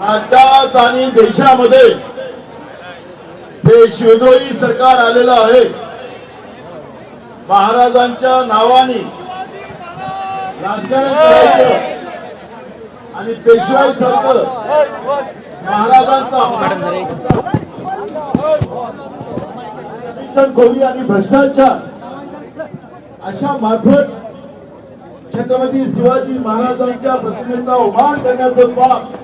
राज्यात आणि देशामध्ये हे शिवद्रोही सरकार आलेलं आहे. महाराजांच्या नावाने राजकारण करायचं आणि पेशवाई सरकार महाराजांचा खोली आणि भ्रष्टाचार अशा मार्फत छत्रपती शिवाजी महाराजांच्या प्रतिमेचा उभार करण्याचं पाप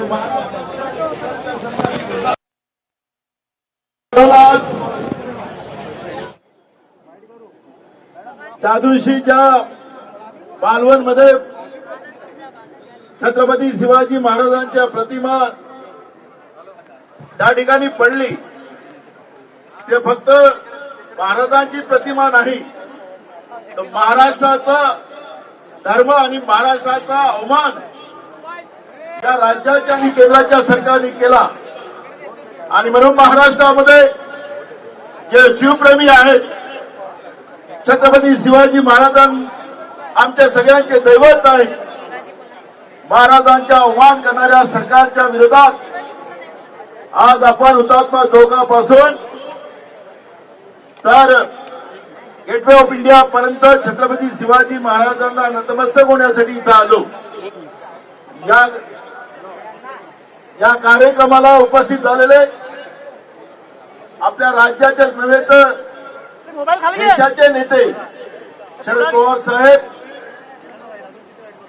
हे मालवणमध्ये छत्रपती शिवाजी महाराजांच्या प्रतिमा त्या ठिकाणी पडली. ते फक्त महाराजांची प्रतिमा नाही तर महाराष्ट्राचा धर्म आणि महाराष्ट्राचा अवमान या राज्याच्या आणि केंद्राच्या सरकारने केला. आणि म्हणून महाराष्ट्रामध्ये जे शिवप्रेमी आहेत छत्रपती शिवाजी महाराजां आमच्या सगळ्यांचे दैवत आहे. महाराजांच्या आव्हान करणाऱ्या सरकारच्या विरोधात आज आपण हुतात्मा चौकापासून तर गेटवे ऑफ इंडिया पर्यंत छत्रपती शिवाजी महाराजांना नतमस्तक होण्यासाठी इथं आलो. या या कार्यक्रमाला उपस्थित झालेले आपल्या राज्याचेच नव्हे तर देशाचे नेते शरद पवार साहेब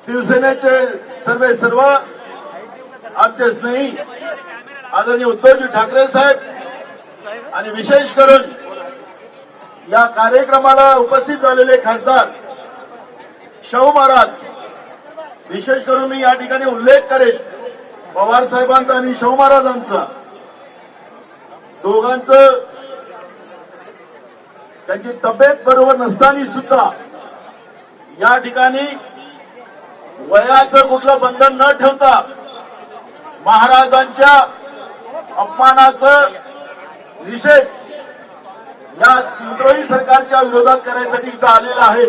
शिवसेनेचे सर्व सर्व आमचे स्नेही आदरणीय उद्धवजी ठाकरे साहेब आणि विशेष करून या कार्यक्रमाला उपस्थित झालेले खासदार शाहू महाराज विशेष करून मी या ठिकाणी उल्लेख करेन. पवार साहेबांचा आणि शाहू महाराजांचा. दोघांचं त्यांची तब्येत बरोबर नसताना सुद्धा या ठिकाणी वयाचं कुठलं बंधन न ठेवता महाराजांच्या अपमानाचं निषेध या सिंद्रोही सरकारच्या विरोधात करण्यासाठी इथं आलेला आहे.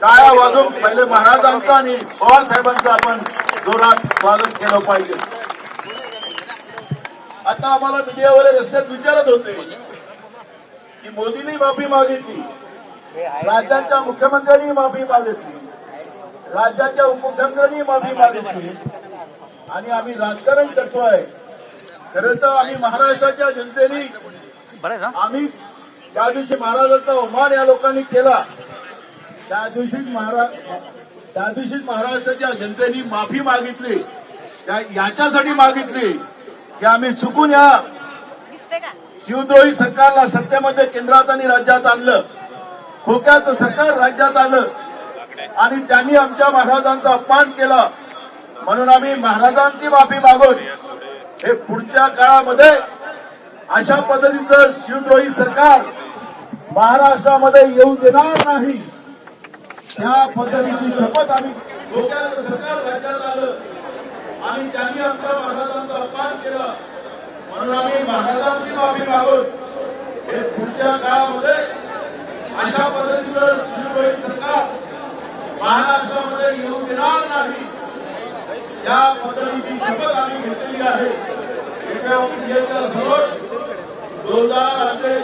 टाळ्या वाजून पहिले महाराजांचा आणि पवार साहेबांचं आपण जोरात स्वागत केलं पाहिजे. आता आम्हाला मीडियावाले रस्त्यात विचारत होते की मोदींनी माफी मागितली राज्याच्या मुख्यमंत्र्यांनी माफी मागितली राज्याच्या उपमुख्यमंत्र्यांनी माफी मागितली. आणि आम्ही राजकारण करतोय खरं तर आम्ही महाराष्ट्राच्या जनतेने आम्ही ज्या दिवशी महाराजांचा अवमान या लोकांनी केला त्या दिवशीच महाराज त्या दिवशीच महाराष्ट्राच्या जनतेने माफी मागितली. त्या याच्यासाठी मागितली. की आम्ही चुकून या. शिवद्रोही सरकारला सत्तेमध्ये केंद्रात आणि राज्यात आणलं. खोक्याचं सरकार राज्यात आलं. आणि त्यांनी आमच्या महाराजांचा अपमान केला. म्हणून आम्ही महाराजांची माफी मागून हे पुढच्या काळामध्ये अशा पद्धतीचं शिवद्रोही सरकार महाराष्ट्रामध्ये येऊ देणार नाही. त्या पद्धतीची शपथ आम्ही सरकार राज्यात आलं आणि त्यांनी आमच्या महाराजांचा केलं. म्हणून आम्ही महाराजांची माफी मागून हे पुढच्या काळामध्ये अशा पद्धतीचं शिवद्रोही सरकार महाराष्ट्रामध्ये येऊ देणार नाही. या पद्धतीची शपथ आम्ही घेतलेली आहे. गेटवे ऑफ समोर जोरदार आमचे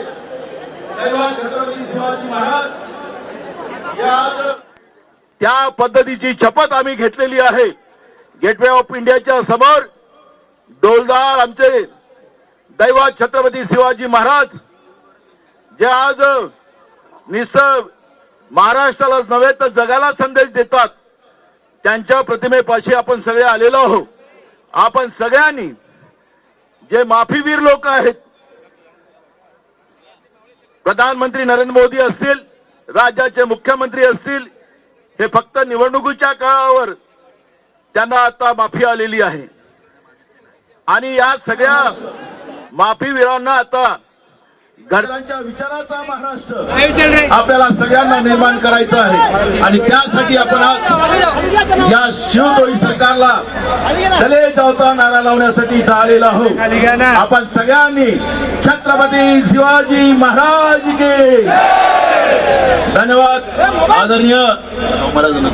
दैवा छत्रपती शिवाजी महाराज या त्या पद्धतीची शपथ आम्ही घेतलेली आहे. गेटवे ऑफ इंडियाच्या समोर डोलदार आमचे दैवात छत्रपती शिवाजी महाराज जे आज निसर्ग महाराष्ट्रालाच नव्हे तर जगाला संदेश देतात त्यांच्या प्रतिमेपाशी आपण सगळे आलेलो आहोत. आपण सगळ्यांनी जे माफीवीर लोक आहेत प्रधानमंत्री नरेंद्र मोदी असतील राज्याचे मुख्यमंत्री असतील हे फक्त निवडणुकीच्या काळावर त्यांना आता माफी आलेली आहे. आणि या सगळ्या माफीवीरांना आता घरांच्या विचाराचा महाराष्ट्र. आपल्याला सगळ्यांना निर्माण करायचा आहे. आणि त्यासाठी आपण आज या शिवद्रोही सरकारला चले जावता नारा लावण्यासाठी इथं आलेलो आहोत. आपण सगळ्यांनी छत्रपती शिवाजी महाराज के धन्यवाद. आदरणीय महाराजांना